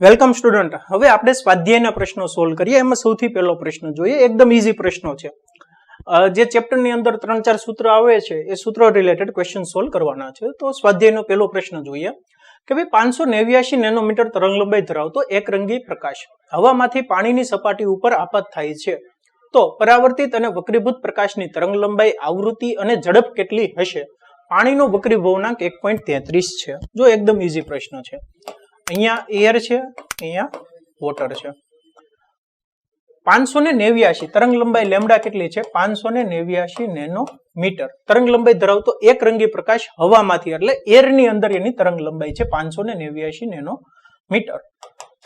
Welcome student હવે આપણે સ્વાધ્યાયના પ્રશ્નો સોલ્વ કરીએ. એમાં સૌથી પહેલો પ્રશ્ન જોઈએ. એકદમ ઇઝી પ્રશ્નો છે. જે ચેપ્ટરની અંદર ત્રણ ચાર સૂત્ર આવે છે, એ સૂત્ર રિલેટેડ ક્વેશ્ચન સોલ્વ કરવાના છે. તો સ્વાધ્યાયનો પહેલો પ્રશ્ન જોઈએ. કે ભાઈ, પાંચસો નેવ્યાસી નેનોમીટર તરંગલંબાઈ ધરાવતો એકરંગી પ્રકાશ. હવામાંથી પાણીની સપાટી ઉપર આપાત થાય છે. તો પરાવર્તિત અને વક્રીભૂત પ્રકાશની તરંગલંબાઈ આવૃત્તિ અને ઝડપ કેટલી હશે? પાણીનો વક્રીભવનાંક એક પોઈન્ટ તેત્રીસ છે. જો એકદમ ઇઝી પ્રશ્ન છે. અહીંયા એર છે, અહીંયા વોટર છે. પાંચસો ને નેવ્યાસી તરંગ લંબાઈ લેમડા કેટલી છે? પાંચસો ને નેવ્યાસી નેનો મીટર. તરંગ લંબાઈ ધરાવતો એક રંગી પ્રકાશ હવામાંથી, એટલે એરની અંદર એની તરંગ લંબાઈ છે પાંચસો ને નેવ્યાસી નેનો મીટર.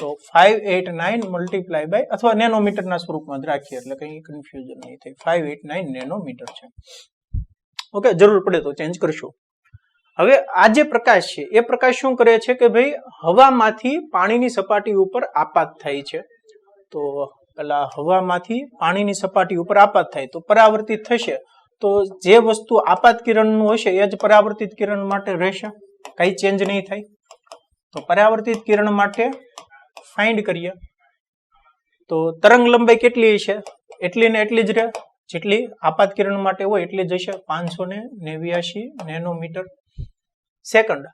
તો five eight nine multiply by અથવા નેનોમીટરના સ્વરૂપમાં જ રાખીએ, એટલે કંઈ કન્ફ્યુઝન નહીં થાય. ફાઈવ એટ નાઇન નેનોમીટર છે. ઓકે જરૂર પડે તો ચેન્જ કરશું. હવે આ જે પ્રકાશ છે, એ પ્રકાશ શું કરે છે કે ભાઈ હવામાંથી પાણીની સપાટી ઉપર આપાત થાય છે. તો પેલા હવામાંથી પાણીની સપાટી ઉપર આપાત થાય, તો પરાવર્તિત થશે. તો જે વસ્તુ આપાત કિરણનું હશે, એ જ પરાવર્તિત કિરણ માટે રહેશે. કઈ ચેન્જ નહીં થાય. તો પરાવર્તિત કિરણ માટે ફાઇન્ડ કરીએ. તો તરંગ લંબાઈ કેટલી છે એટલી ને એટલી જ રહે. જેટલી આપાત કિરણ માટે હોય, એટલી જ હશે. પાંચસો ને નેવ્યાસી નેનોમીટર. સેકન્ડ,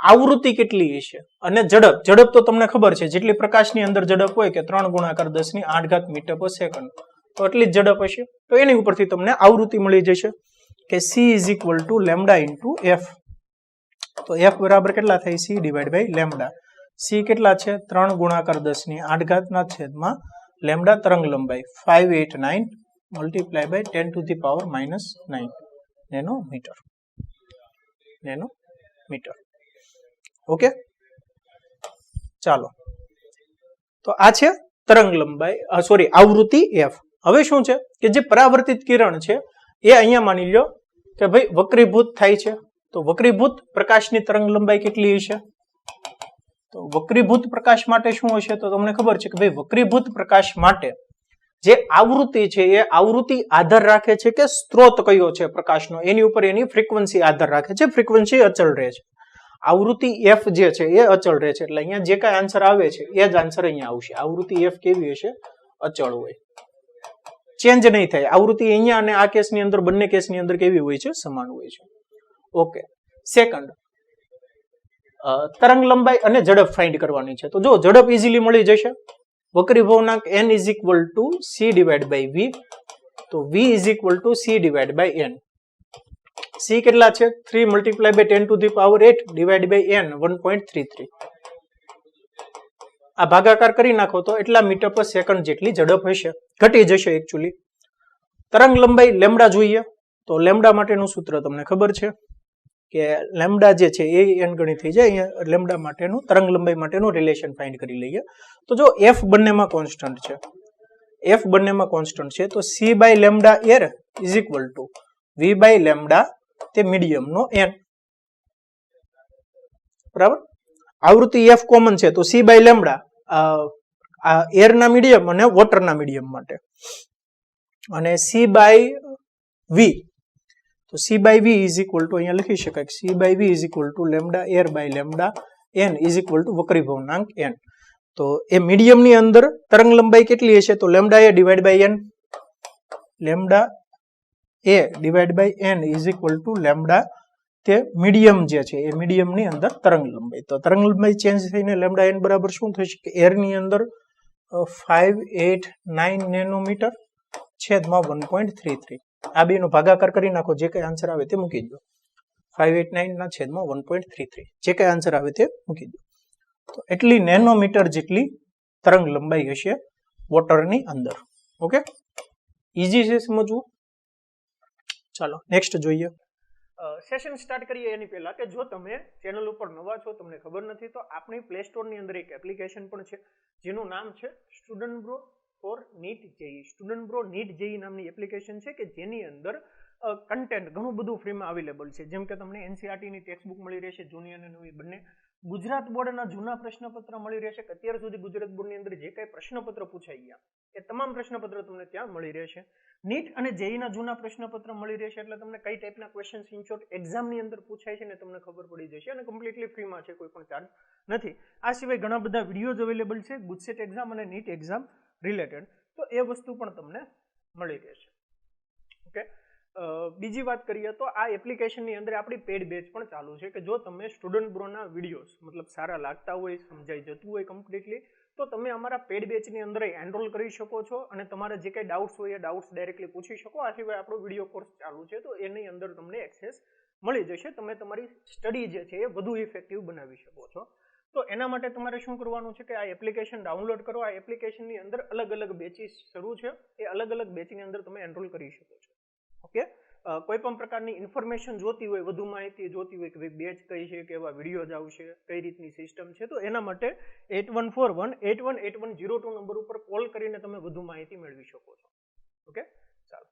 આવૃત્તિ કેટલી હશે? અને ઝડપ ઝડપ તો તમને ખબર છે, જેટલી પ્રકાશની અંદર ઝડપ હોય કે ત્રણ ગુણાકાર દસની આઠ ઘાત મીટર પર સેકન્ડ, તો એટલી જ ઝડપ હશે. તો એની ઉપરથી તમને આવૃત્તિ મળી જશે કે C is equal to lambda into F તો એફ બરાબર કેટલા થાય? C divide by lambda C કેટલા છે? ત્રણ ગુણાકાર દસની આઠ ઘાતના છેદમાં લેમડા તરંગ લંબાઈ five eight nine multiply by ten to the power minus nine nanometre nanometre. Okay ચાલો. તો આ છે તરંગ લંબાઈ સોરી આવૃત્તિ એફ હવે શું છે? કે જે પરાવર્તિત કિરણ છે, એ અહીંયા માની લો કે ભાઈ વક્રીભૂત થાય છે. તો વક્રીભૂત પ્રકાશની તરંગ લંબાઈ કેટલી હશે? તો વક્રીભૂત પ્રકાશ માટે શું હશે? તો તમને ખબર છે કે ભાઈ વક્રીભૂત પ્રકાશ માટે જે આવૃત્તિ છે, એ આવૃત્તિ આધાર રાખે છે કે સ્ત્રોત કયો છે પ્રકાશનો? એની ઉપર એની ફ્રીક્વન્સી આધાર રાખે છે ફ્રીક્વન્સી અચળ રહે છે. આવૃત્તિ એફ જે છે, એ અચળ રહે છે. એટલે અહીંયા જે કાંઈ આન્સર આવે છે, એ જ આન્સર અહીંયા આવશે. આવૃત્તિ એફ કેવી હશે? અચળ હોય. ચેન્જ નહીં થાય. આવૃત્તિ અહીંયા અને આ કેસની અંદર, બંને કેસની અંદર કેવી હોય છે? સમાન હોય છે. ઓકે સેકન્ડ તરંગ લંબાઈ અને ઝડપ ફાઇન્ડ કરવાની છે. તો જો ઝડપ ઇઝીલી મળી જશે? વક્રીભવનાંક N is equal to C divide by V તો V is equal to C divide by N C કેટલા છે? Three multiply by ten to the power eight divide by N one point three three આ ભાગાકાર કરી નાખો તો એટલા metre પર સેકન્ડ જેટલી ઝડપ હશે. ઘટી જશે એકચ્યુઅલી તરંગ લંબાઈ લેમડા જોઈએ. તો લેમડા માટેનું સૂત્ર તમને ખબર છે. કે લેમડા જે છે એ એનગણી થઈ જાય. અહીંયા લેમડા માટેનું, તરંગ લંબાઈ માટેનું રિલેશન ફાઇન્ડ કરી લઈએ. તો જો એફ બંનેમાં કોન્સ્ટન્ટ છે. એફ બંનેમાં કોન્સ્ટન્ટ છે, તો C by lambda air is equal to V by lambda તે મીડિયમનો એન બરાબર? આવૃત્તિ એફ કોમન છે, તો સી બાય લેમડા એરના મીડિયમ અને વોટરના મીડિયમ માટે. અને સી બાય વી તો C by V is equal to અહીંયા લખી શકાય C by V is equal to lambda air by lambda N is equal to વક્રીભવનાંક N તો એ મીડિયમની અંદર તરંગ લંબાઈ કેટલી હશે? તો lambda A divide by N lambda A divide by N is equal to lambda તે મીડિયમ જે છે, એ મીડિયમની અંદર તરંગ લંબાઈ. તો તરંગ લંબાઈ ચેન્જ થઈને લેમડા એન બરાબર શું થશે કે એરની અંદર ફાઈવ એટ નાઇન નેનોમીટર છેદમાં વન પોઈન્ટ થ્રી થ્રી આ બેનો ભાગાકાર કરી નાખો, જે કઈ આન્સર આવે તે મૂકી દો. ફાઈવ એટ નાઇન ના છેદમાં વન પોઈન્ટ થ્રી થ્રી જે કઈ આન્સર આવે તે મૂકી દો. તો એટલી નેનોમીટર જેટલી તરંગ લંબાઈ હશે વોટરની અંદર. ઓકે ઇઝી છે સમજવું? ચાલો નેક્સ્ટ જોઈએ. સેશન સ્ટાર્ટ કરીએ એની પહેલા કે જો તમે ચેનલ ઉપર નવા છો, તમને ખબર નથી, તો આપણી પ્લે સ્ટોરની અંદર એક એપ્લિકેશન પણ છે, જેનું નામ છે student bro for NEET JEE student bro NEET JEE નામની એપ્લિકેશન છે કે જેની અંદર કન્ટેન્ટ ઘણું બધું ફ્રીમાં અવેલેબલ છે. જેમ કે તમને એનસીઆરટીની ટેક્સ્ટબુક મળી રહેશે, જૂની અને નવી બંને. ગુજરાત બોર્ડના જૂના પ્રશ્નપત્ર મળી રહેશે કે અત્યાર સુધી ગુજરાત બોર્ડની અંદર જે કાંઈ પ્રશ્નપત્ર પૂછાઈ ગયા, એ તમામ પ્રશ્નપત્ર તમને ત્યાં મળી રહેશે. નીટ અને જેઈના જૂના પ્રશ્નપત્ર મળી રહેશે એટલે તમને કઈ ટાઈપના ક્વેશ્ચન ઇનશોર્ટ એક્ઝામની અંદર પૂછાય છે ને તમને ખબર પડી જશે અને કમ્પ્લીટલી ફ્રીમાં છે કોઈ પણ ચાર્જ નથી. આ સિવાય ઘણા બધા વિડીયોઝ અવેલેબલ છે ગુજસેટ એક્ઝામ અને નીટ એક્ઝામ રિલેટેડ તો એ વસ્તુ પણ તમને મળી રહેશે. ઓકે બીજી વાત કરીએ તો આ એપ્લિકેશનની અંદર આપણી પેડ બેચ પણ ચાલુ છે કે જો તમે સ્ટુડન્ટ બ્રોના વિડીયોઝ મતલબ સારા લાગતા હોય, સમજાઈ જતું હોય કમ્પ્લીટલી તો તમે અમારા પેડ બેચની અંદર એનરોલ કરી શકો છો અને તમારા જે કંઈ ડાઉટ્સ હોય એ ડાઉટ્સ ડાયરેક્ટલી પૂછી શકો. આ સિવાય આપણો વીડિયો કોર્સ ચાલુ છે, તો એની અંદર તમને એક્સેસ મળી જશે. તમે તમારી સ્ટડી જે છે એ વધુ ઇફેક્ટિવ બનાવી શકો છો. તો એના માટે તમારે શું કરવાનું છે કે આ એપ્લિકેશન ડાઉનલોડ કરો. આ એપ્લિકેશનની અંદર અલગ અલગ બેચીસ શરૂ છે. એ અલગ અલગ બેચની અંદર તમે એનરોલ કરી શકો છો. ઓકે કોઈ પણ પ્રકારની ઇન્ફોર્મેશન જોતી હોય, વધુ માહિતી જોતી હોય કે ભાઈ બેચ કઈ છે, કેવા વિડીયોઝ આવશે, કઈ રીતની સિસ્ટમ છે, તો એના માટે eight one four one eight one eight one zero two number ઉપર કોલ કરીને તમે વધુ માહિતી મેળવી શકો છો. ઓકે ચાલો.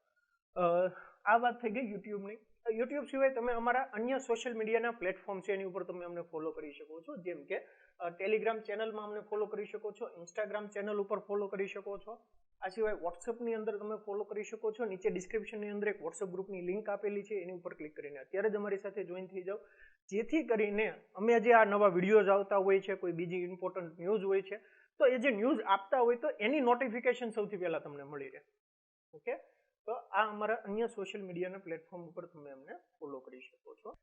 આ વાત થઈ ગઈ યુટ્યુબની. યુટ્યુબ સિવાય તમે અમારા અન્ય સોશિયલ મીડિયાના પ્લેટફોર્મ છે, એની ઉપર તમે અમને ફોલો કરી શકો છો. જેમ કે ટેલિગ્રામ ચેનલમાં અમને ફોલો કરી શકો છો ઇન્સ્ટાગ્રામ ચેનલ ઉપર ફોલો કરી શકો છો. આ સિવાય વોટ્સઅપની અંદર તમે ફોલો કરી શકો છો. નીચે ડિસ્ક્રિપ્શનની અંદર એક વોટ્સઅપ ગ્રુપની લિંક આપેલી છે, એની ઉપર ક્લિક કરીને. અત્યારે જ અમારી સાથે જોઈન થઈ જાઓ. જેથી કરીને અમે જે આ નવા વિડીયોઝ આવતા હોય છે, કોઈ બીજી ઇમ્પોર્ટન્ટ ન્યૂઝ હોય છે, તો એ જે ન્યૂઝ આપતા હોય તો એની નોટિફિકેશન સૌથી પહેલાં તમને મળી રહે. ઓકે તો આ અમારા અન્ય સોશિયલ મીડિયાના પ્લેટફોર્મ ઉપર તમે અમને ફોલો કરી શકો છો.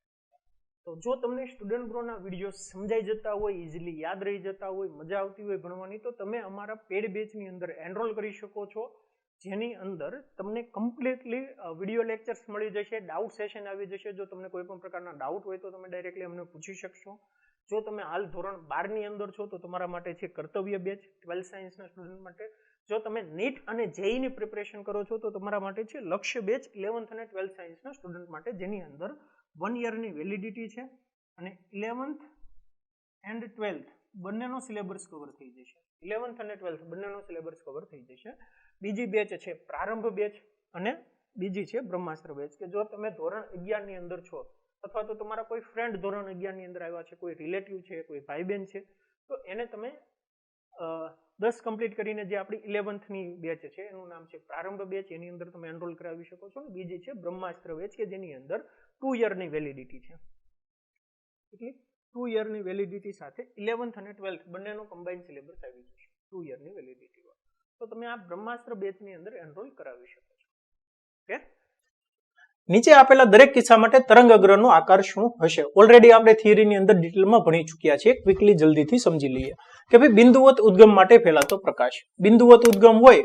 તો જો તમને સ્ટુડન્ટ બ્રોના વીડિયો સમજાઈ જતા હોય ઇઝીલી યાદ રહી જતા હોય, મજા આવતી હોય ભણવાની, તો તમે અમારા પેડ બેચની અંદર એનરોલ કરી શકો છો. જેની અંદર તમને કમ્પ્લીટલી વીડિયો લેક્ચર્સ મળી જશે ડાઉટ સેશન આવી જશે. જો તમને કોઈ પણ પ્રકારના ડાઉટ હોય તો તમે ડાયરેક્ટલી અમને પૂછી શકશો. જો તમે હાલ ધોરણ બારની અંદર છો, તો તમારા માટે છે કર્તવ્ય બેચ ટ્વેલ્થ સાયન્સના સ્ટુડન્ટ માટે જો તમે નીટ અને જેઈની પ્રિપરેશન કરો છો, તો તમારા માટે છે લક્ષ્ય બેચ ઇલેવન્થ અને ટ્વેલ્થ સાયન્સના સ્ટુડન્ટ માટે, જેની અંદર વન યરની વેલિડિટી છે અને ઇલેવન્થ એન્ડ ટ્વેલ્થ બંનેનો સિલેબસ કવર થઈ જશે. ઇલેવન્થ અને ટ્વેલ્થ બંનેનો સિલેબસ કવર થઈ જશે. બીજી બેચ છે પ્રારંભ બેચ અને બીજી છે બ્રહ્માસ્ત્ર બેચ કે જો તમે ધોરણ અગિયારની અંદર છો, અથવા તો તમારા કોઈ ફ્રેન્ડ ધોરણ અગિયારની અંદર આવ્યા છે, કોઈ રિલેટિવ છે, કોઈ ભાઈ બહેન છે, તો એને તમે દસ કમ્પ્લીટ કરીને જે આપણી ઇલેવન્થની બેચ છે, એનું નામ છે પ્રારંભ બેચ એની અંદર તમે એનરોલ કરાવી શકો છો. બીજી છે બ્રહ્માસ્ત્ર બેચ કે જેની અંદર ટુ યરની વેલિડિટી છે. એટલે ટુ યરની વેલિડિટી સાથે ઇલેવન્થ અને ટ્વેલ્થ બંનેનો કમ્બાઇન સિલેબસ આવી જશે. ટુ યરની વેલિડિટી તો તમે આ બ્રહ્માસ્ત્ર બેચની અંદર એનરોલ કરાવી શકો છો. ઓકે નીચે આપેલા દરેક કિસ્સા માટે તરંગ અગ્રનો આકાર શું હશે? ઓલરેડી આપણે થિયરીની અંદર ડિટેલમાં ભણી ચૂક્યા છીએ. ક્વિકલી જલ્દીથી સમજી લઈએ. કે ભાઈ બિંદુવત ઉદ્ગમ માટે ફેલાતો પ્રકાશ. બિંદુવત ઉદ્ગમ હોય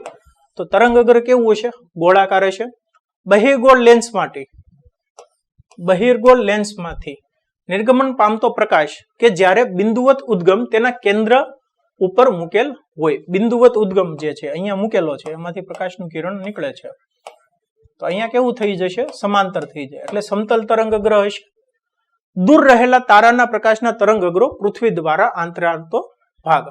તો તરંગ અગ્ર કેવું હશે? ગોળાકાર હશે. બહિર્ગોળ લેન્સ માટે. બહિર્ગોળ લેન્સમાંથી નિર્ગમન પામતો પ્રકાશ, કે જ્યારે બિંદુવત ઉદ્ગમ તેના કેન્દ્ર ઉપર મૂકેલ હોય. બિંદુવત ઉદ્ગમ જે છે, અહીંયા મૂકેલો છે, એમાંથી પ્રકાશનું કિરણ નીકળે છે. તો અહીંયા કેવું થઈ જશે? સમાંતર થઈ જાય. એટલે સમતલ તરંગ અગ્ર હશે. દૂર રહેલા તારાના પ્રકાશના તરંગ અગ્રો પૃથ્વી દ્વારા આંતરાળતો ભાગ.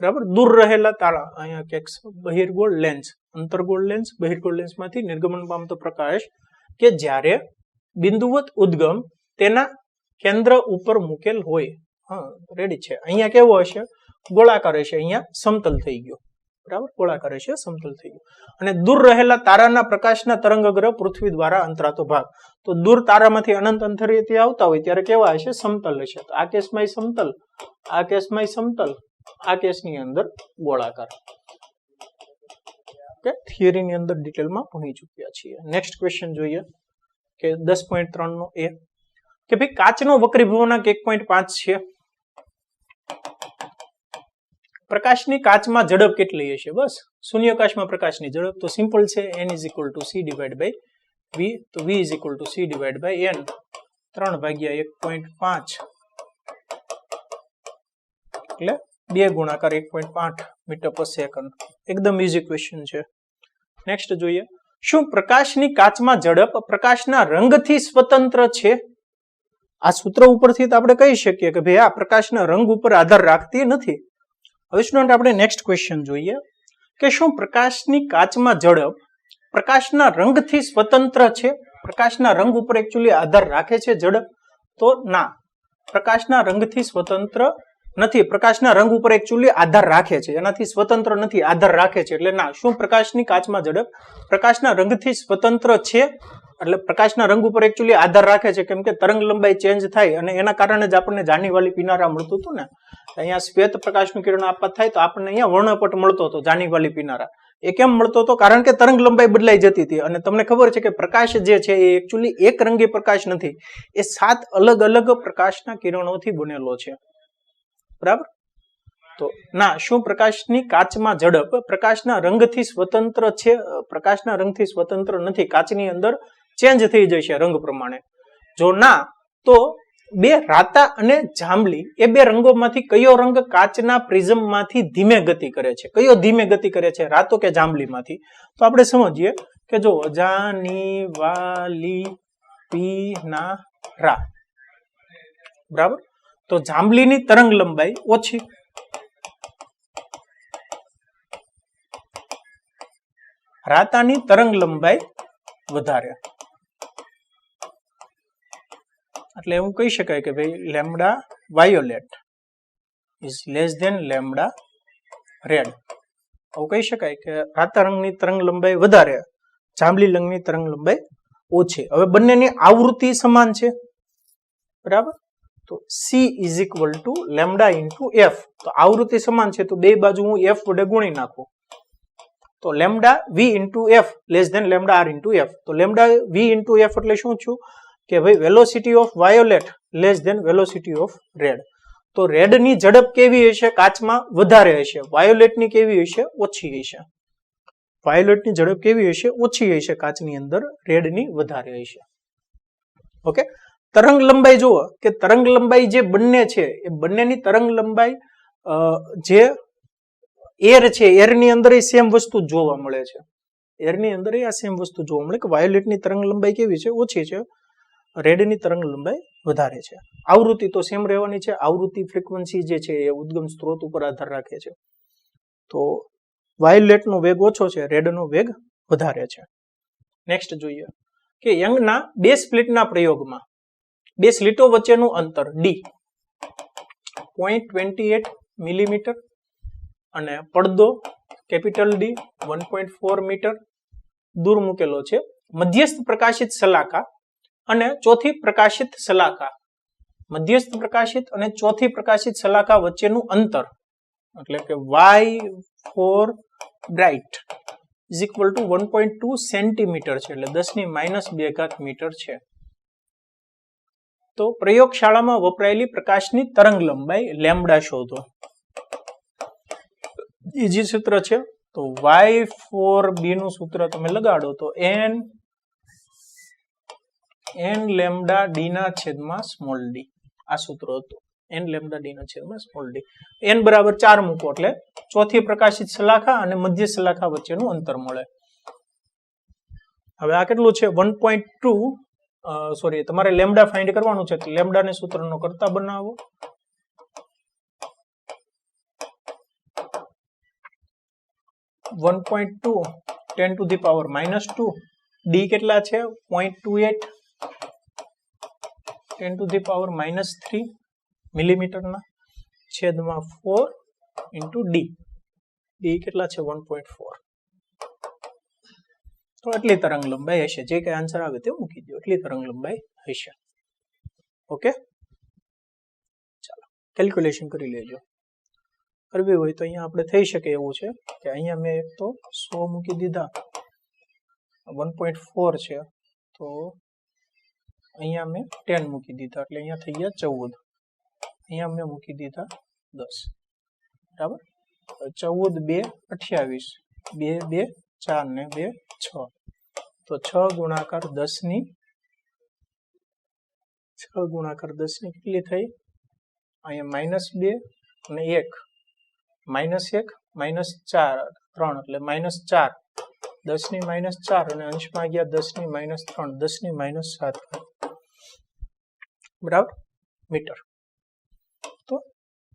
બરાબર? દૂર રહેલા તારા અહીંયા ક્યાંક બહિર્ગોળ લેન્સ અંતર્ગોળ લેન્સ બહિર્ગોળ લેન્સમાંથી નિર્ગમન પામતો પ્રકાશ કે જ્યારે બિંદુવત ઉદ્ગમ તેના કેન્દ્ર ઉપર મૂકેલ હોય. હા રેડી છે. અહીંયા કેવો હશે? ગોળાકાર હશે. અહીંયા સમતલ થઈ ગયો. બરાબર? ગોળાકાર છે, સમતલ થઈ ગયું. અને દૂર રહેલા તારાના પ્રકાશના તરંગગ્રહ પૃથ્વી દ્વારા અંતરાતો ભાગ. તો દૂર તારામાંથી અનંત અંતરિયથી આવતા હોય ત્યારે કેવા હશે? સમતલ હશે. તો આ કેસમાં સમતલ, આ કેસમાં સમતલ, આ કેસની અંદર ગોળાકાર. ઓકે? થિયરીની અંદર ડિટેલમાં ભણી ચૂક્યા છીએ. નેક્સ્ટ ક્વેશ્ચન જોઈએ, કે દસ પોઈન્ટ ત્રણ નો એ. કે ભાઈ કાચનો વક્રીભવનાંક એક પોઈન્ટ પાંચ છે. પ્રકાશની કાચમાં ઝડપ કેટલી હશે? બસ. શૂન્યકાશમાં પ્રકાશની ઝડપ તો સિમ્પલ છે. N is equal to C divide by V તો V is equal to C divide by N ત્રણ ભાગ્યા એક પોઈન્ટ પાંચ. એટલે બે ગુણાકાર એક પોઈન્ટ પાંચ મીટર પર સેકન્ડ એકદમ ઇઝી ક્વેશ્ચન છે. નેક્સ્ટ જોઈએ. શું પ્રકાશની કાચમાં ઝડપ પ્રકાશના રંગથી સ્વતંત્ર છે? આ સૂત્ર ઉપરથી તો આપણે કહી શકીએ કે ભાઈ આ પ્રકાશના રંગ ઉપર આધાર રાખતી નથી. હવે સ્ટુડન્ટ આપણે નેક્સ્ટ ક્વેશ્ચન જોઈએ કે શું પ્રકાશની કાચમાં ઝડપ પ્રકાશના રંગથી સ્વતંત્ર છે? પ્રકાશના રંગ ઉપર એકચ્યુઅલી આધાર રાખે છે ઝડપ તો ના, પ્રકાશના રંગથી સ્વતંત્ર નથી. પ્રકાશના રંગ ઉપર એકચ્યુઅલી આધાર રાખે છે. એનાથી સ્વતંત્ર નથી, આધાર રાખે છે. એટલે ના, શું પ્રકાશની કાચમાં ઝડપ પ્રકાશના રંગથી સ્વતંત્ર છે? એટલે પ્રકાશના રંગ ઉપર એકચ્યુઅલી આધાર રાખે છે. કેમ કે તરંગ લંબાઈ ચેન્જ થાય અને એના કારણે જ આપણને જાનીવાલી પીનારા મળતું હતું ને. અહીંયા શ્વેત પ્રકાશનું કિરણ આપવા થાય તો આપણને અહીંયા વર્ણપટ મળતો હતો જાનીવાલી પીનારા. એ કેમ મળતો હતો? કારણ કે તરંગ લંબાઈ બદલાઈ જતી હતી અને તમને ખબર છે કે પ્રકાશ જે છે એ એકચ્યુઅલી એક રંગી પ્રકાશ નથી. એ સાત અલગ અલગ પ્રકાશના કિરણોથી બનેલો છે. બરાબર? તો ના, શું પ્રકાશની કાચમાં ઝડપ? પ્રકાશના રંગથી સ્વતંત્ર છે પ્રકાશના રંગથી સ્વતંત્ર નથી. કાચની અંદર ચેન્જ થઈ જશે રંગ પ્રમાણે. જો ના, તો બે રાતા અને જાંબલી, એ બે રંગોમાંથી કયો રંગ કાચના પ્રિઝમમાંથી ધીમે ગતિ કરે છે? કયો ધીમે ગતિ કરે છે? રાતો કે જાંબલીમાંથી? તો આપણે સમજીએ કે જો અજાની વાલી પીના રા. બરાબર? તો જાંબલીની તરંગ લંબાઈ ઓછી. રાતાની તરંગ લંબાઈ વધારે. એટલે એવું કહી શકાય કે ભાઈ lambda violet is less than lambda red. આવું કહી શકાય કે રાતા રંગની તરંગ લંબાઈ વધારે, જાંબલી રંગની તરંગ લંબાઈ ઓછી. હવે બંનેની આવૃત્તિ સમાન છે. બરાબર? તો C is equal to lambda into F તો આવૃત્તિ સમાન છે, તો બે બાજુ હું એફ વડે ગુણી નાખું. તો lambda V into F less than lambda R into F તો લેમડા વી ઇન્ટુ એફ એટલે શું છું કે ભાઈ velocity of violet less than velocity of red તો રેડની ઝડપ કેવી હશે? કાચમાં વધારે હશે. વાયોલેટની કેવી હશે? ઓછી હશે. વાયોલેટની ઝડપ કેવી હશે? ઓછી હશે. કાચની અંદર રેડની વધારે હશે. ઓકે તરંગ લંબાઈ જુઓ. કે તરંગ લંબાઈ જે બંને છે, એ બંનેની તરંગ લંબાઈ જે એર છે એરની અંદર એ સેમ વસ્તુ જોવા મળે છે. એરની અંદર એ આ સેમ વસ્તુ જોવા મળે કે વાયોલેટની તરંગ લંબાઈ કેવી છે? ઓછી છે. રેડની તરંગ લંબાઈ વધારે છે. આવૃત્તિ તો સેમ રહેવાની છે. આવૃત્તિ ફ્રીક્વન્સી જે છે એ ઉદ્ગમ સ્ત્રોત ઉપર આધાર રાખે છે. તો વાયોલેટનો વેગ ઓછો છે, રેડનો વેગ વધારે છે. નેક્સ્ટ જોઈએ કે યંગના બે સ્પ્લિટના પ્રયોગમાં, બે સ્લિટો વચ્ચેનું અંતર D point twenty eight millimetre અને પડદો capital D one point four metre દૂર મૂકેલો છે. મધ્યસ્થ પ્રકાશિત સલાકા અને ચોથી પ્રકાશિત સલાકા. મધ્યસ્થ પ્રકાશિત અને ચોથી પ્રકાશિત સલાકા વચ્ચેનું અંતર, એટલે કે Y four bright is equal to one point two centimetre છે, એટલે દસની માઇનસ બે ઘાત મીટર છે. તો પ્રયોગશાળામાં વપરાયેલી પ્રકાશની તરંગ લંબાઈ લેમડા શોધો. ઈજી સૂત્ર છે, તો વાય ફોર બી નું સૂત્ર તમે લગાડો તો એન એન લેમ્ડા ડીના છેદમાં સ્મોલ ડી આ સૂત્ર હતું. એન લેમ્ડા ડીના છેદમાં સ્મોલ ડી એન બરાબર ચાર મૂકો એટલે ચોથી પ્રકાશિત સલાખા અને મધ્ય સલાખા વચ્ચેનું અંતર મળે. હવે આ કેટલું છે? વન પોઈન્ટ ટુ સોરી તમારે લેમ્ડા ફાઇન્ડ કરવાનું છે લેમ્ડાને સૂત્રનો કરતા બનાવો. One point two ten to the power minus two D કેટલા છે? Point two eight ten to the power minus three મિલીમીટરના છેદમાં ફોર ઇન્ટુ ડી ડી કેટલા છે વન પોઈન્ટ ફોર તો એટલી તરંગ લંબાઈ હશે જે કઈ આન્સર આવે તે મૂકી દો એટલી તરંગ લંબાઈ હશે ઓકે ચાલો કેલ્ક્યુલેશન કરી લેજો કરવી હોય તો અહીંયા આપણે થઈ શકે એવું છે કે અહીંયા મેં એક તો સો મૂકી દીધા વન પોઈન્ટ ફોર છે તો અહીંયા મેં ટેન મૂકી દીધા એટલે અહીંયા થઈ ગયા ચૌદ અહીંયા મેં મૂકી દીધા દસ બરાબર ચૌદ બે અઠ્યાવીસ બે બે ચાર ને બે છ તો છ ગુણાકાર દસની છ ગુણાકાર દસની કેટલી થઈ અહીંયા માઇનસ બે અને એક માઇનસ એક માઇનસ ચાર ત્રણ એટલે માઇનસ ચાર દસની માઇનસ ચાર અને અંશમાં ગયા દસની માઇનસ ત્રણ. દસની માઇનસ સાત બરાબર? મીટર. તો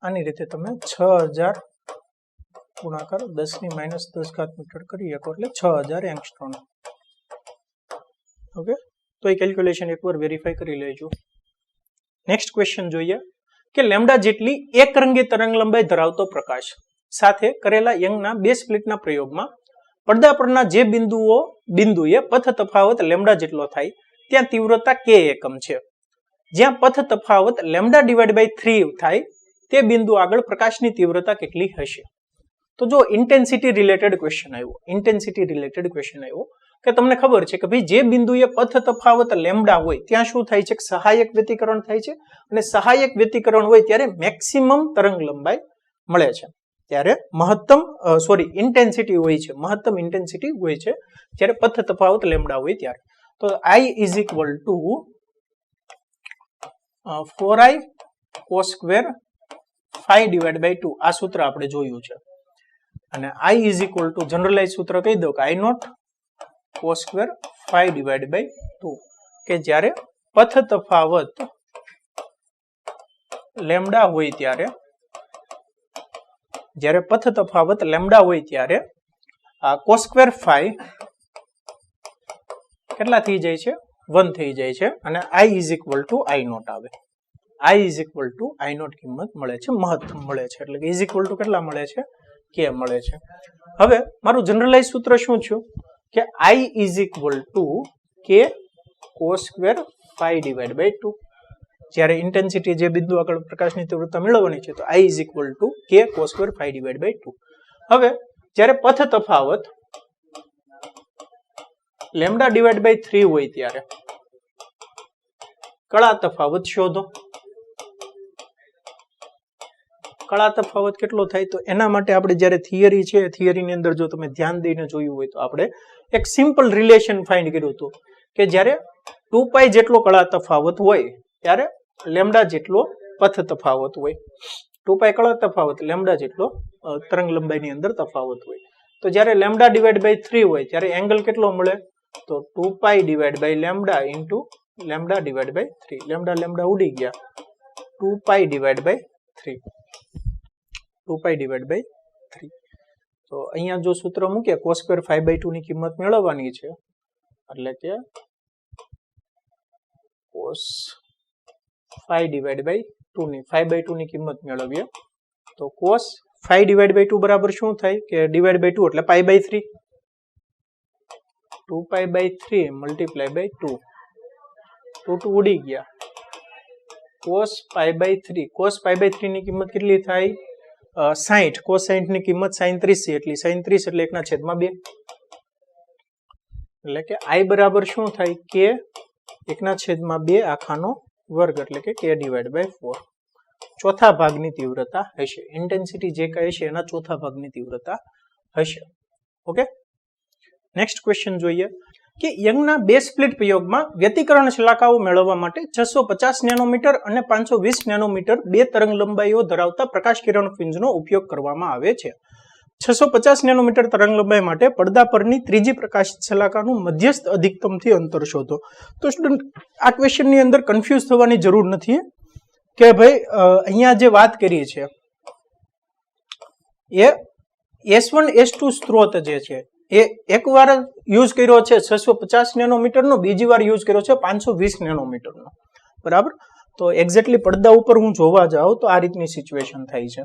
આની રીતે તમે છ હજાર ગુણાકાર દસની માઇનસ દસ ઘાત મીટર કરી શકો એટલે છ હજાર એંગસ્ટ્રોમ ઓકે? તો એ કેલ્ક્યુલેશન એકવાર વેરીફાઈ કરી લેજો. નેક્સ્ટ ક્વેશ્ચન જોઈએ કે લેમડા જેટલી એક રંગી તરંગ લંબાઈ ધરાવતો પ્રકાશ સાથે કરેલા યંગના બે સ્પ્લિટના પ્રયોગમાં પડદા પરના જે બિંદુઓ, બિંદુએ પથ તફાવત લેમડા જેટલો થાય, ત્યાં તીવ્રતા કે એકમ છે. જ્યાં પથ તફાવત લેમડા ડિવાઈડ બાય થ્રી થાય, તે બિંદુ આગળ પ્રકાશની તીવ્રતા કેટલી હશે? તો જો ઇન્ટેન્સિટી રિલેટેડ ક્વેશ્ચન આવ્યો, ઇન્ટેન્સિટી રિલેટેડ ક્વેશ્ચન આવ્યો, કે તમને ખબર છે કે ભાઈ જે બિંદુએ પથ તફાવત લેમડા હોય, ત્યાં શું થાય છે? સહાયક વ્યતિકરણ થાય છે અને સહાયક વ્યતિકરણ હોય ત્યારે મેક્સિમમ તરંગ લંબાઈ મળે છે. ત્યારે મહત્તમ સોરી ઇન્ટેન્સિટી હોય છે. મહત્તમ ઇન્ટેન્સિટી હોય છે. જ્યારે પથ તફાવત લેમડા હોય ત્યારે. તો I is equal to four I cos square phi divide by two આ સૂત્ર આપણે જોયું છે. અને I is equal to generalise સૂત્ર કહી દો કે I naught cos square phi divide by two કે જ્યારે પથ તફાવત લેમડા હોય ત્યારે જ્યારે પથ તફાવત લેમડા હોય ત્યારે, આ ફાઈ કેટલા થઈ જાય છે? વન થઈ જાય છે અને I is equal to I naught આવે. I is equal to I naught કિંમત મળે છે, મહત્તમ મળે છે. એટલે કે ઇઝ ઇક્વલ ટુ કેટલા મળે છે? કે મળે છે. હવે મારું જનરલાઇઝ સૂત્ર શું છે? કે આઈ is equal to K cos square phi divide by two જ્યારે ઇન્ટેન્સિટી જે બિંદુ આગળ પ્રકાશની તીવ્રતા મેળવવાની છે, તો આઈ ઇઝ ઇક્વલ ટુ કે cos square divide by two હવે, જ્યારે પથ તફાવત લેમડા ડિવાઈડ બાય થ્રી હોય ત્યારે, કળા તફાવત શોધો. કળા તફાવત કેટલો થાય? તો એના માટે આપણે જ્યારે થિયરી છે થિયરીની અંદર જો તમે ધ્યાન દઈને જોયું હોય તો આપણે એક સિમ્પલ રિલેશન ફાઇન્ડ કર્યું હતું કે જ્યારે ટુ પાઈ જેટલો કળા તફાવત હોય, ત્યારે લેમડા જેટલો પથ તફાવત હોય. ટુ પાઈ કળા તફાવત, લેમડા જેટલો તરંગ લંબાઈની અંદર તફાવત હોય. તો જ્યારે લેમડા ડિવાઈડ બાય થ્રી હોય, ત્યારે એંગલ કેટલો મળે? તો two pi divide by lambda into lambda divide by three lambda lambda ઉડી ગયા. Two pi divide by three two pi divide by three તો અહીંયા જો સૂત્ર મૂકીએ કોસ સ્ક્વેર ફાઈવ બાય ટુની કિંમત મેળવવાની છે. એટલે કે cos phi divide by two ની ફાઈવ બાય ટુ ની કિંમત મેળવીએ. તો cos phi divide by two બરાબર શું થાય? કે ડિવાઈડ બાય ટુ એટલે pi by three two pi by three multiply by two two two ઉડી ગયા. Cos pi by three cos pi by three ની કિંમત કેટલી થાય? સાહીઠ કોસ સાહીઠની કિંમત સાઈત્રીસ છે, એટલી સાઈત્રીસ એટલે એકના છેદમાં બે. એટલે કે આઈ બરાબર શું થાય? કે એકના છેદમાં બે આખાનો વર્ગ એટલે કે કે ડિવાઈડ બાય ફોર ચોથા ભાગની તીવ્રતા હશે. ઇન્ટેન્સિટી જે કહે છે એના ચોથા ભાગની તીવ્રતા હશે. ઓકે નેક્સ્ટ ક્વેશ્ચન જોઈએ. કે યંગના બે સ્પ્લિટ પ્રયોગમાં વ્યતિકરણ શલાકાઓ મેળવવા માટે છસો પચાસ નેનોમીટર અને પાંચસો વીસ નેનોમીટર બે તરંગ લંબાઈઓ ધરાવતા પ્રકાશ કિરણ ફિન્સનો ઉપયોગ કરવામાં આવે છે. છસો પચાસ નેનોમીટર તરંગ લંબાઈ માટે પડદા પરની ત્રીજી પ્રકાશિત શલાકાનું મધ્યસ્થ અધિકતમથી અંતર શોધો. તો સ્ટુડન્ટ આ ક્વેશ્ચનની અંદર કન્ફ્યુઝ થવાની જરૂર નથી. કે ભાઈ અહીંયા જે વાત કરી છે એ એસ વન એસ ટુ સ્ત્રોત જે છે, એ એકવાર યુઝ કર્યો છે છસો પચાસ નેનોમીટરનો, બીજી વાર યુઝ કર્યો છે પાંચસો વીસ નેનોમીટરનો. બરાબર? તો એક્ઝેક્ટલી પડદા ઉપર હું જોવા જાઉં તો આ રીતની સિચ્યુએશન થાય છે.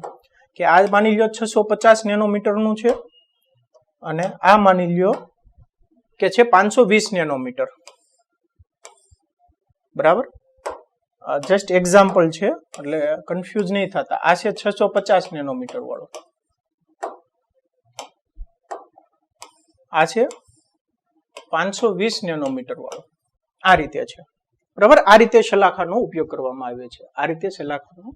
કે આ માની લ્યો છસો પચાસ નેનોમીટરનું છે અને આ માની લ્યો કે છે પાંચસો વીસ નેનોમીટર. બરાબર? જસ્ટ એક્ઝામ્પલ છે, એટલે કન્ફ્યુઝ નહીં થતા. આ છે છસો પચાસ નેનોમીટર વાળો આ છે પાંચસો વીસ નેનોમીટર વાળો આ રીતે છે. બરાબર? આ રીતે શલાખાનો ઉપયોગ કરવામાં આવે છે. આ રીતે શલાખાનો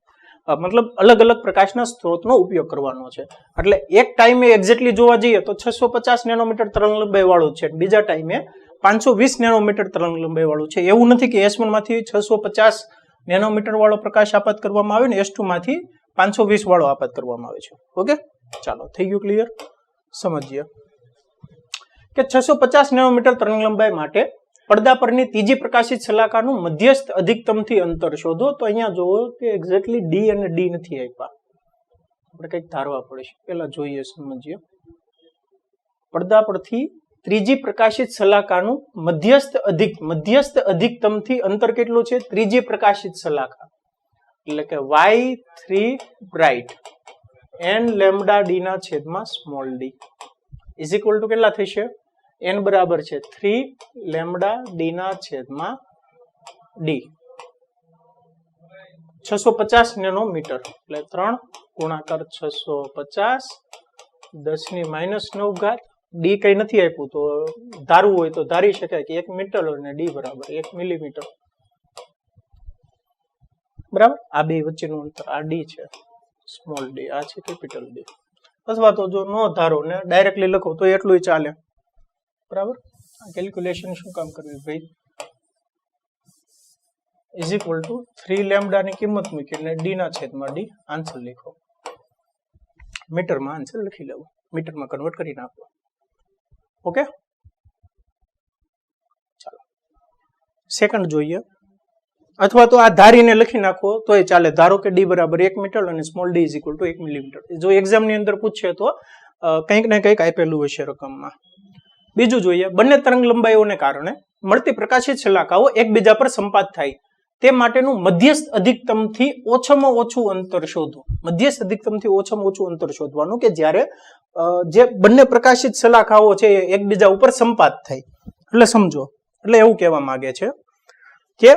મતલબ અલગ અલગ પ્રકાશના સ્ત્રોતનો ઉપયોગ કરવાનો છે. એટલે એક ટાઈમે એક્ઝેક્ટલી જોવા જઈએ તો છસો પચાસ નેનોમીટર તરંગ લંબાઈ વાળું છે. બીજા ટાઈમે પાંચસો વીસ નેનોમીટર તરંગ લંબાઈ વાળું છે. એવું નથી કે એસમાંથી છસો પચાસ નેનોમીટર વાળો પ્રકાશ આપાત કરવામાં આવે ને એસમાંથી પાંચસો વીસ વાળો આપાત કરવામાં આવે છે. ઓકે? ચાલો, થઈ ગયું ક્લિયર સમજીએ. કે છસો પચાસ નેનોમીટર તરંગ લંબાઈ માટે પડદા પરની ત્રીજી પ્રકાશિત શલાકાનું મધ્યસ્થ અધિકતમથી અંતર શોધો, તો અહીંયા જોવો કે એક્ઝેક્ટલી ડી અને ડી નથી આપ્યા. આપણે કંઈક ધારવા પડશે. પેલા જોઈએ, સમજીએ. પડદા પરથી ત્રીજી પ્રકાશિત શલાકાનું મધ્યસ્થ અધિક, મધ્યસ્થ અધિકતમથી અંતર કેટલું છે? ત્રીજી પ્રકાશિત શલાકા એટલે કે Y three bright N lambda D ના છેદમાં small D is equal to કેટલા થશે? એન બરાબર છે થ્રી લેમડા ડી ના છેદમાં ડી. છસો પચાસ નેનોમીટર એટલે ત્રણ ગુણાકાર છસો પચાસ દસની માઇનસ નવ ઘાત. ડી કઈ નથી આપ્યું, તો ધારવું હોય તો ધારી શકાય કે એક મીટર અને ડી બરાબર એક મિલીમીટર. બરાબર? આ બે વચ્ચેનું અંતર, આ ડી છે, સ્મોલ ડી, આ છે કેપિટલ ડી. અથવા તો જો નો ધારો ને ડાયરેક્ટલી લખો તો એટલું ચાલે. બરાબર? કેલ્ક્યુલેશન શું કામ કરવી ભાઈ? ઇઝ ઇક્વલ ટુ થ્રી લેમડાની કિંમત મૂકીને ડી ના છેદમાં ડી આન્સર લખો. મીટરમાં આન્સર લખી લેવો. મીટરમાં કન્વર્ટ કરી નાખો. ઓકે ચાલો. સેકન્ડ જોઈએ. અથવા તો આ ધારીને લખી નાખો તો એ ચાલે. ધારો કે ડી બરાબર એક મીટર અને small D is equal to એક મિલીમીટર જો એક્ઝામની અંદર પૂછે તો કંઈક ને કંઈક આપેલું હશે રકમમાં. બીજું જોઈએ, બંને તરંગ લંબાઈઓને કારણે મળતી પ્રકાશિત શલાકાઓ એકબીજા પર સંપાત થાય. તે માટેનું મધ્યસ્થ અધિકતમથી ઓછામાં ઓછું અંતર શોધો. મધ્યસ્થ અધિકતમથી ઓછામાં ઓછું અંતર શોધવાનું કે જ્યારે જે બંને પ્રકાશિત શલાકાઓ છે એ એકબીજા ઉપર સંપાત થાય. એટલે સમજો. એટલે એવું કહેવા માંગે છે કે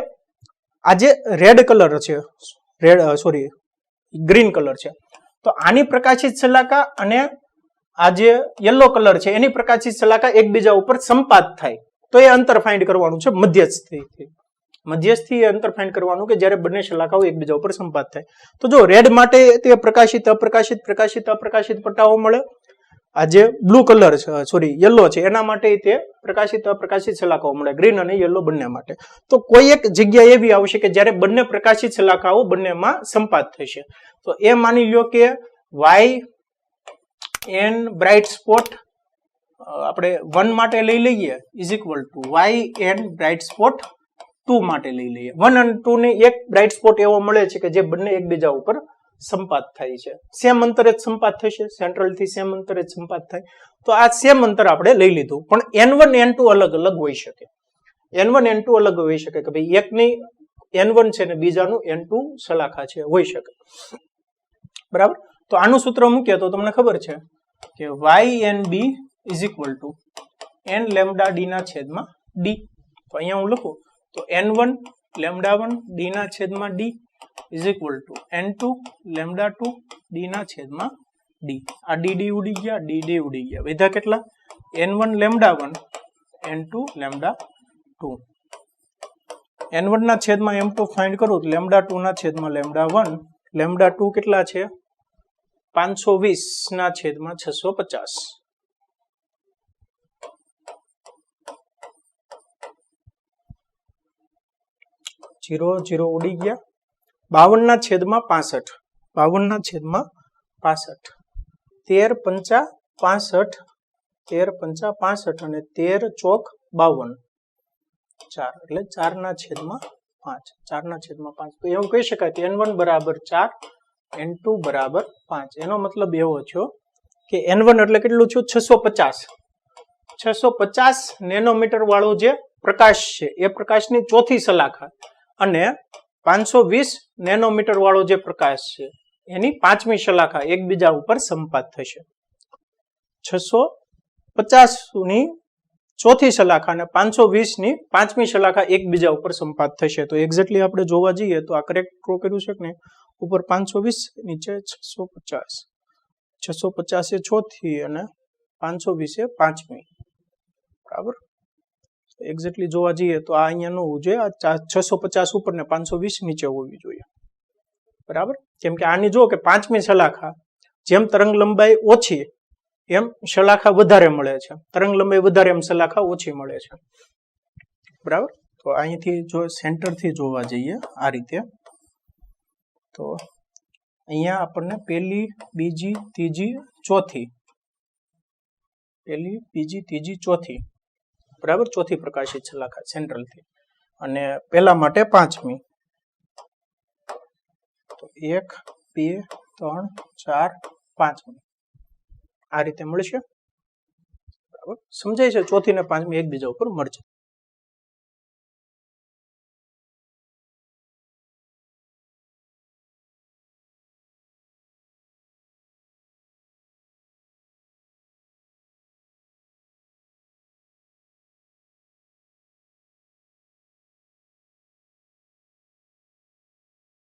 આ જે રેડ કલર છે, રેડ સોરી, ગ્રીન કલર છે, તો આની પ્રકાશિત શલાકા અને આ જે યલો કલર છે, એની પ્રકાશિત શલાકા એકબીજા ઉપર સંપાત થાય. તો એ અંતર ફાઇન્ડ કરવાનું છે, મધ્યસ્થથી. મધ્યસ્થી એ અંતર ફાઇન્ડ કરવાનું કે જ્યારે બંને શલાકાઓ એકબીજા ઉપર સંપાત થાય. તો જો રેડ માટે તે પ્રકાશિત, અપ્રકાશિત પ્રકાશિત, અપ્રકાશિત પટ્ટાઓ મળે. આ જે બ્લુ કલર છે સોરી યલો છે, એના માટે તે પ્રકાશિત, અપ્રકાશિત શલાકાઓ મળે. ગ્રીન અને યલો બંને માટે. તો કોઈ એક જગ્યા એવી આવશે કે જ્યારે બંને પ્રકાશિત શલાકાઓ બંનેમાં સંપાત થશે. તો એ માની લ્યો કે વાય એન બ્રાઇટ સ્પોટ આપણે વન માટે લઈ લઈએ is equal to Y N bright spot two માટે લઈ લઈએ. વન અને ટુ ને એક બ્રાઇટ સ્પોટ એવો મળે છે કે જે બંને એકબીજા ઉપર સંપાત થાય છે. સેમ અંતરે જ સંપાત થશે સેન્ટ્રલથી સેમ અંતરે જ સંપાત થાય. તો આ સેમ અંતર આપણે લઈ લીધું. પણ એન વન એન ટુ અલગ અલગ હોઈ શકે. એન વન એન ટુ અલગ હોઈ શકે કે ભાઈ એકની એન વન છે ને બીજાનું એન ટુ સલાખા છે, હોઈ શકે. બરાબર? તો આનું સૂત્ર મૂકીએ તો તમને ખબર છે કે Y N B is equal to N lambda D ના છેદમાં ડી તો અહીંયા હું લખું, તો N one lambda one D ના છેદમાં D is equal to N two lambda two D ના છેદમાં ડી આ ડી ડી ઉડી ગયા ડી ડી ઉડી ગયા. વધ્યા કેટલા? N one lambda one N two lambda two N one ના છેદમાં એમ ટુ ફાઇન્ડ કરું તો લેમડા ટુ ના છેદમાં લેમડા વન લેમડા ટુ કેટલા છે? પાંચસો વીસ ના છેદમાં છસો પચાસ. જીરો જીરો ઉડી ગયા. બાવન ના છેદમાં પાસઠ. બાવન ના છેદમાં પાસઠ. તેર પંચા પાસઠ, તેર પંચા પાસઠ અને તેર ચોક બાવન. ચાર, એટલે ચાર ના છેદમાં પાંચ. ચાર ના છેદમાં પાંચ. તો એવું કહી શકાય કે એન વન બરાબર ચાર એન ટુ બરાબર પાંચ. એનો મતલબ એવો થયો કે એન વન એટલે કેટલું થયું? છસો પચાસ. છસો પચાસ નેનોમીટર વાળો જે પ્રકાશ છે, એ પ્રકાશની ચોથી સલાખા. અને પાંચસો વીસ નેનોમીટર વાળો જે પ્રકાશ છે, એની પાંચમી સલાખા એકબીજા ઉપર સંપાત થશે. છસો પચાસની ચોથી સલાખા અને પાંચસો વીસની પાંચમી સલાખા એકબીજા ઉપર સંપાત થશે. તો એક્ઝેક્ટલી આપણે જોવા જઈએ તો આ કરેક્ટ ડ્રો કર્યું છે ને ઉપર પાંચસો વીસ, નીચે છસો પચાસ. છસો પચાસ એ ચોથી અને પાંચસો વીસ એ પાંચમી. બરાબર? એક્ઝેક્ટલી જોવા જઈએ તો આ અહીંયા ન હોવું જોઈએ. આ છસો પચાસ ઉપર ને પાંચસો વીસ નીચે હોવી જોઈએ. બરાબર? કેમ કે આની જો કે પાંચમી સલાખા જેમ તરંગ લંબાઈ ઓછી એમ શલાખા વધારે મળે છે. તરંગ લંબાઈ વધારે એમ શલાખા ઓછી મળે છે. બરાબર? તો અહીંથી જો સેન્ટરથી જોવા જઈએ આ રીતે, તો અહીંયા આપણને પહેલી, બીજી, ત્રીજી, ચોથી, પહેલી, બીજી, ત્રીજી, ચોથી, બરાબર? ચોથી પ્રકાશિત શલાખા સેન્ટ્રલથી. અને પહેલા માટે પાંચમી. તો એક, બે, ત્રણ, ચાર, પાંચમી. આ રીતે મળશે. બરાબર? સમજાય છે? ચોથી ને પાંચમી એકબીજા ઉપર મળશે